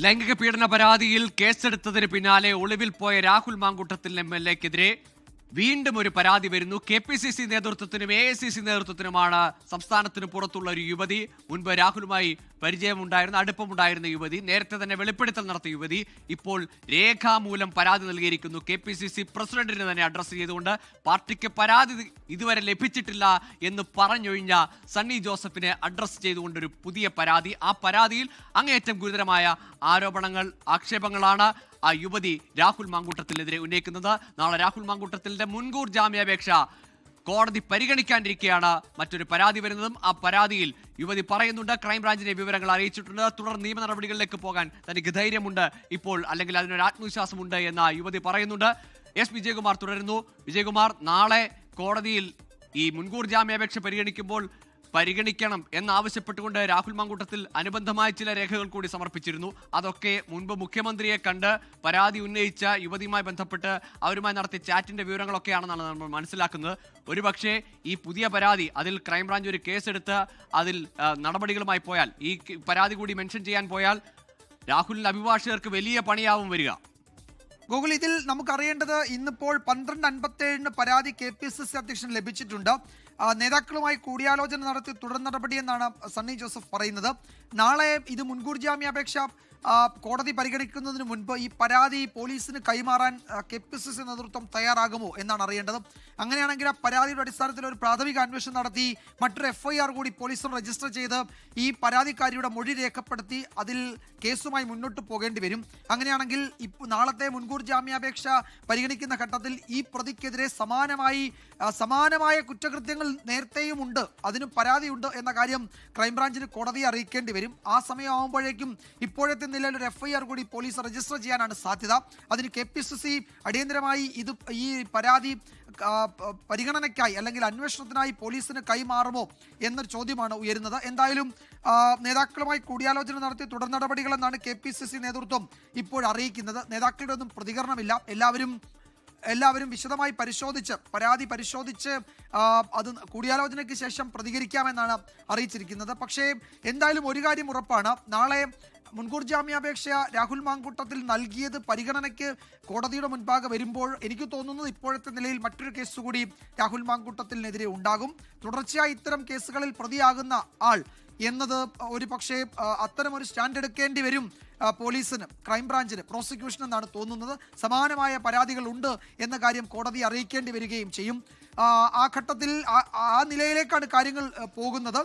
ലൈംഗിക പീഡന പരാതിയിൽ കേസെടുത്തതിന് പിന്നാലെ ഒളിവിൽ പോയ രാഹുൽ മാങ്കുട്ടത്തിൽ എം എൽ എക്കെതിരെ വീണ്ടും ഒരു പരാതി വരുന്നു. കെ പി സി സി നേതൃത്വത്തിനും എ ഐ സി സി നേതൃത്വത്തിനുമാണ് സംസ്ഥാനത്തിന് പുറത്തുള്ള ഒരു യുവതി മുൻപ് രാഹുലുമായി പരിചയമുണ്ടായിരുന്ന അടുപ്പമുണ്ടായിരുന്ന യുവതി നേരത്തെ തന്നെ വെളിപ്പെടുത്തൽ നടത്തിയ യുവതി ഇപ്പോൾ രേഖാമൂലം പരാതി നൽകിയിരിക്കുന്നു. കെ പി സി സി പ്രസിഡന്റിന് തന്നെ അഡ്രസ്സ് ചെയ്തുകൊണ്ട് പാർട്ടിക്ക് പരാതി ഇതുവരെ ലഭിച്ചിട്ടില്ല എന്ന് പറഞ്ഞൊഴിഞ്ഞ സണ്ണി ജോസഫിനെ അഡ്രസ്സ് ചെയ്തുകൊണ്ടൊരു പുതിയ പരാതി. ആ പരാതിയിൽ അങ്ങേയറ്റം ഗുരുതരമായ ആരോപണങ്ങൾ ആക്ഷേപങ്ങളാണ്. ആ യുവതി രാഹുൽ മാങ്കൂട്ടത്തിനെതിരെ ഉന്നയിക്കുന്നത്. നാളെ രാഹുൽ മാങ്കൂട്ടത്തിന്റെ മുൻകൂർ ജാമ്യാപേക്ഷ കോടതി പരിഗണിക്കാണ്ടിരിക്കെയാണ് മറ്റൊരു പരാതി വരുന്നതും ആ പരാതിയിൽ യുവതി പറയുന്നുണ്ട്. ക്രൈംബ്രാഞ്ചിനെ വിവരങ്ങൾ അറിയിച്ചിട്ടുണ്ട്. തുടർ നിയമ നടപടികളിലേക്ക് പോകാൻ തനിക്ക് ധൈര്യമുണ്ട്. ഇപ്പോൾ അല്ലെങ്കിൽ അതിനൊരു ആത്മവിശ്വാസമുണ്ട് എന്ന് യുവതി പറയുന്നുണ്ട്. എസ് വിജയകുമാർ തുടരുന്നു. വിജയകുമാർ നാളെ കോടതിയിൽ ഈ മുൻകൂർ ജാമ്യാപേക്ഷ പരിഗണിക്കുമ്പോൾ പരിഗണിക്കണം എന്നാവശ്യപ്പെട്ടുകൊണ്ട് രാഹുൽ മാങ്കൂട്ടത്തിൽ അനുബന്ധമായ ചില രേഖകൾ കൂടി സമർപ്പിച്ചിരുന്നു. അതൊക്കെ മുൻപ് മുഖ്യമന്ത്രിയെ കണ്ട് പരാതി ഉന്നയിച്ച യുവതിയുമായി ബന്ധപ്പെട്ട് അവരുമായി നടത്തിയ ചാറ്റിന്റെ വിവരങ്ങളൊക്കെയാണെന്നാണ് നമ്മൾ മനസ്സിലാക്കുന്നത്. ഒരുപക്ഷെ ഈ പുതിയ പരാതി അതിൽ ക്രൈംബ്രാഞ്ച് ഒരു കേസെടുത്ത് അതിൽ നടപടികളുമായി പോയാൽ ഈ പരാതി കൂടി മെൻഷൻ ചെയ്യാൻ പോയാൽ രാഹുലിന്റെ അഭിഭാഷകർക്ക് വലിയ പണിയാവും വരിക. ഗൂഗിൾ ഇതിൽ നമുക്കറിയേണ്ടത് ഇന്നിപ്പോൾ പന്ത്രണ്ട് അൻപത്തി ഏഴിന് പരാതി കെ പി സി സി അധ്യക്ഷൻ ലഭിച്ചിട്ടുണ്ട്. നേതാക്കളുമായി കൂടിയാലോചന നടത്തി തുടർ നടപടിയെന്നാണ് സണ്ണി ജോസഫ് പറയുന്നത്. നാളെ ഇത് മുൻകൂർ ജാമ്യാപേക്ഷ കോടതി പരിഗണിക്കുന്നതിന് മുൻപ് ഈ പരാതി പോലീസിന് കൈമാറാൻ കെ പി സി സി നേതൃത്വം തയ്യാറാകുമോ എന്നാണ് അറിയേണ്ടത്. അങ്ങനെയാണെങ്കിൽ ആ പരാതിയുടെ അടിസ്ഥാനത്തിൽ ഒരു പ്രാഥമിക അന്വേഷണം നടത്തി മറ്റൊരു എഫ്ഐആർ കൂടി പോലീസിൽ രജിസ്റ്റർ ചെയ്ത് ഈ പരാതിക്കാരിയുടെ മൊഴി രേഖപ്പെടുത്തി അതിൽ കേസുമായി മുന്നോട്ട് പോകേണ്ടി വരും. അങ്ങനെയാണെങ്കിൽ ഇപ്പോൾ നാളത്തെ മുൻകൂർ ജാമ്യാപേക്ഷ പരിഗണിക്കുന്ന ഘട്ടത്തിൽ ഈ പ്രതിക്കെതിരെ സമാനമായി സമാനമായ കുറ്റകൃത്യങ്ങൾ നേരത്തെയും ഉണ്ട് അതിനും പരാതിയുണ്ട് എന്ന കാര്യം ക്രൈംബ്രാഞ്ചിന് കോടതിയെ അറിയിക്കേണ്ടി വരും. ആ സമയമാകുമ്പോഴേക്കും ഇപ്പോഴത്തെ നിലയിൽ ഒരു എഫ് ഐ ആർ കൂടി പോലീസ് രജിസ്റ്റർ ചെയ്യാനാണ് സാധ്യത. അതിന് കെ പി സി സി അടിയന്തരമായി ഇത് ഈ പരാതി പരിഗണനയ്ക്കായി അല്ലെങ്കിൽ അന്വേഷണത്തിനായി പോലീസിന് കൈമാറുമോ എന്നൊരു ചോദ്യമാണ് ഉയരുന്നത്. എന്തായാലും നേതാക്കളുമായി കൂടിയാലോചന നടത്തി തുടർ നടപടികളെന്നാണ് കെ പി സി സി നേതൃത്വം ഇപ്പോൾ അറിയിക്കുന്നത്. നേതാക്കളുടെ ഒന്നും പ്രതികരണമില്ല. എല്ലാവരും എല്ലാവരും വിശദമായി പരിശോധിച്ച് പരാതി പരിശോധിച്ച് അത് കൂടിയാലോചനയ്ക്ക് ശേഷം പ്രതികരിക്കാമെന്നാണ് അറിയിച്ചിരിക്കുന്നത്. പക്ഷേ എന്തായാലും ഒരു കാര്യം ഉറപ്പാണ്. നാളെ മുൻകൂർ ജാമ്യാപേക്ഷ രാഹുൽ മാങ്കൂട്ടത്തിൽ നൽകിയത് പരിഗണനയ്ക്ക് കോടതിയുടെ മുൻപാകെ വരുമ്പോൾ എനിക്ക് തോന്നുന്നത് ഇപ്പോഴത്തെ നിലയിൽ മറ്റൊരു കേസ് കൂടി രാഹുൽ മാങ്കൂട്ടത്തിനെതിരെ ഉണ്ടാകും. തുടർച്ചയായി ഇത്തരം കേസുകളിൽ പ്രതിയാകുന്ന ആൾ എന്നത് ഒരു പക്ഷേ അത്തരം ഒരു സ്റ്റാൻഡ് എടുക്കേണ്ടി വരും പോലീസിന് ക്രൈംബ്രാഞ്ചിന് പ്രോസിക്യൂഷൻ എന്നാണ് തോന്നുന്നത്. സമാനമായ പരാതികൾ ഉണ്ട് എന്ന കാര്യം കോടതി അറിയിക്കേണ്ടി വരികയും ചെയ്യും. ആ, ഘട്ടത്തിൽ ആ നിലയിലേക്കാണ് കാര്യങ്ങൾ പോകുന്നത്.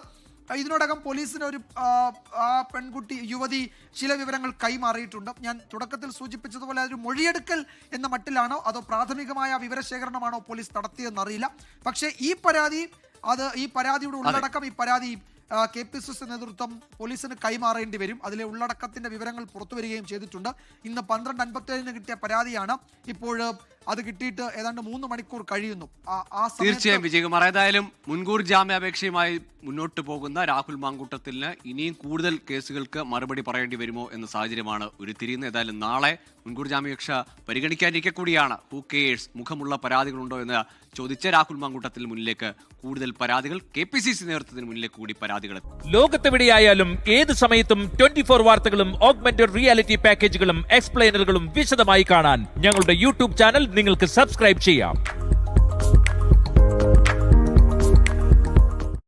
ഇതിനോടകം പോലീസിന് ഒരു ആ, പെൺകുട്ടി യുവതി ചില വിവരങ്ങൾ കൈമാറിയിട്ടുണ്ട്. ഞാൻ തുടക്കത്തിൽ സൂചിപ്പിച്ചതുപോലെ അതൊരു മൊഴിയെടുക്കൽ എന്ന മട്ടിലാണോ? അതോ പ്രാഥമികമായ വിവരശേഖരണമാണോ പോലീസ് നടത്തിയതെന്നറിയില്ല പക്ഷേ ഈ പരാതി അത് ഈ പരാതിയുടെ ഉള്ളടക്കം ഈ പരാതി കെ പി സി സി നേതൃത്വം പോലീസിന് കൈമാറേണ്ടി വരും. അതിലെ ഉള്ളടക്കത്തിന്റെ വിവരങ്ങൾ പുറത്തു വരികയും ചെയ്തിട്ടുണ്ട്. ഇന്ന് പന്ത്രണ്ട് അൻപത്തി ഏഴിന് കിട്ടിയ പരാതിയാണ്. ഇപ്പോൾ അത് കിട്ടിയിട്ട് ഏതാണ്ട് മൂന്ന് മണിക്കൂർ കഴിയുന്നു. തീർച്ചയായും വിജയകുമാർ. ഏതായാലും മുൻകൂർ ജാമ്യാപേക്ഷയുമായി മുന്നോട്ട് പോകുന്ന രാഹുൽ മാങ്കൂട്ടത്തിന് ഇനിയും കൂടുതൽ കേസുകൾക്ക് മറുപടി പറയേണ്ടി വരുമോ എന്ന സാഹചര്യമാണ് ഉരുത്തിരിയുന്നത്. ഏതായാലും നാളെ മുൻകൂർ ജാമ്യാപേക്ഷ പരിഗണിക്കാനിരിക്കെ കൂടിയാണ്. ഹൂ കേഴ്സ് മുഖമുള്ള പരാതികളുണ്ടോ എന്ന് ചോദിച്ച രാഹുൽ മാങ്കൂട്ടത്തിന് മുന്നിലേക്ക് കൂടുതൽ പരാതികൾ കെ പി സി സി നേതൃത്വത്തിന് മുന്നിലേക്ക് കൂടി പരാതികൾ. ലോകത്തെവിടെയായാലും ഏത് സമയത്തും ട്വന്റി ഫോർ വാർത്തകളും ഓഗ്മെന്റഡ് റിയാലിറ്റി പാക്കേജുകളും എക്സ്പ്ലെയിനറുകളും വിശദമായി കാണാൻ ഞങ്ങളുടെ യൂട്യൂബ് ചാനൽ നിങ്ങൾക്ക് സബ്സ്ക്രൈബ് ചെയ്യാം.